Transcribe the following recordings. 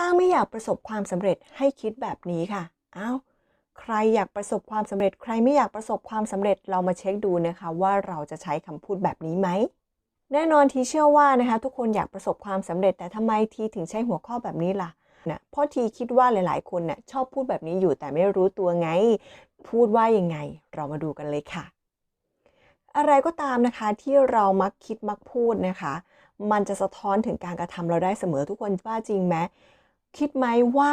ถ้าไม่อยากประสบความสำเร็จให้คิดแบบนี้ค่ะอ้าวใครอยากประสบความสำเร็จ ใครไม่อยากประสบความสำเร็จเรามาเช็คดูนะคะว่าเราจะใช้คำพูดแบบนี้ไหม แน่นอนทีเชื่อว่านะคะ ทุกคนอยากประสบความสำเร็จ แต่ทำไมทีถึงใช้หัวข้อแบบนี้ล่ะนะเพราะทีคิดว่าหลาย ๆ คนน่ะชอบพูดแบบนี้อยู่แต่ไม่รู้ตัวไง พูดว่ายังไง เรามาดูกันเลยค่ะ อะไรก็ตามนะคะที่เรามักคิดมักพูดนะคะ มันจะสะท้อนถึงการกระทำเราได้เสมอทุกคนว่าจริงไหม คิดไหมว่า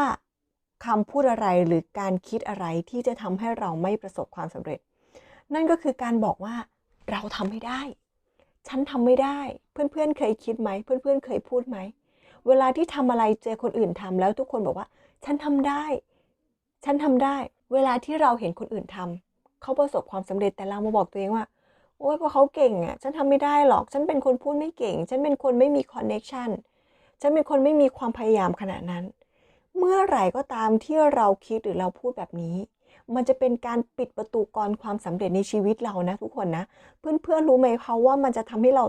คำพูดอะไรหรือการคิดอะไรที่จะทำให้เราไม่ประสบความสำเร็จ นั่นก็คือการบอกว่าเราทำไม่ได้ ฉันทำไม่ได้ เพื่อนๆเคยคิดไหม เพื่อนๆ เคยพูดไหม เวลาที่ทำอะไรเจอคนอื่นทำแล้วทุกคนบอกว่า ฉันทำได้ ฉันทำได้ เวลาที่เราเห็นคนอื่นทำเขาประสบความสำเร็จแต่เรามาบอกตัวเองว่าโอ้ยเพราะเขาเก่งอะ ฉันทำไม่ได้หรอก ฉันเป็นคนพูดไม่เก่ง ฉันเป็นคนไม่มีคอนเน็ชัน ฉันเป็นคนไม่มีความพยายามขนาดนั้น เมื่อไหร่ก็ตามที่เราคิดหรือเราพูดแบบนี้ มันจะเป็นการปิดประตูกรความสำเร็จในชีวิตเรานะทุกคนนะ เพื่อนๆรู้ไหมคะว่ามันจะทำให้เรา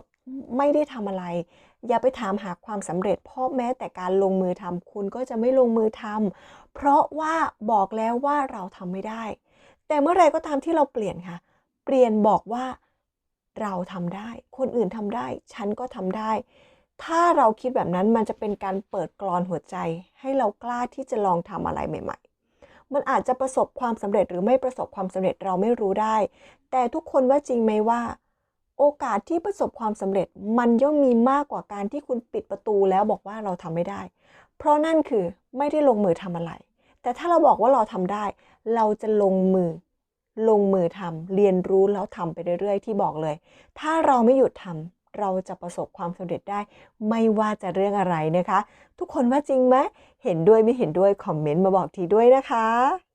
ไม่ได้ทำอะไร อย่าไปถามหาความสำเร็จ เพราะแม้แต่การลงมือทำคุณก็จะไม่ลงมือทำเพราะว่าบอกแล้วว่าเราทำไม่ได้ แต่เมื่อไหรก็ตามที่เราเปลี่ยนค่ะ เปลี่ยนบอกว่าเราทำได้ คนอื่นทำได้ ฉันก็ทำได้ ถ้าเราคิดแบบนั้นมันจะเป็นการเปิดกรอนหัวใจ ให้เรากล้าที่จะลองทำอะไรใหม่ๆ มันอาจจะประสบความสำเร็จหรือไม่ประสบความสำเร็จเราไม่รู้ได้ แต่ทุกคนว่าจริงไหมว่า โอกาสที่ประสบความสำเร็จมันย่อมมีมากกว่าการที่คุณปิดประตูแล้วบอกว่าเราทำไม่ได้ เพราะนั่นคือไม่ได้ลงมือทำอะไร แต่ถ้าเราบอกว่าเราทำได้ เราจะลงมือ ลงมือทำเรียนรู้แล้วทำไปเรื่อยๆ ที่บอกเลย ถ้าเราไม่หยุดทำ เราจะประสบความสำเร็จได้ ไม่ว่าจะเรื่องอะไรนะคะ ทุกคนว่าจริงไหมเห็นด้วยไม่เห็นด้วยคอมเมนต์มาบอกทีด้วยนะคะ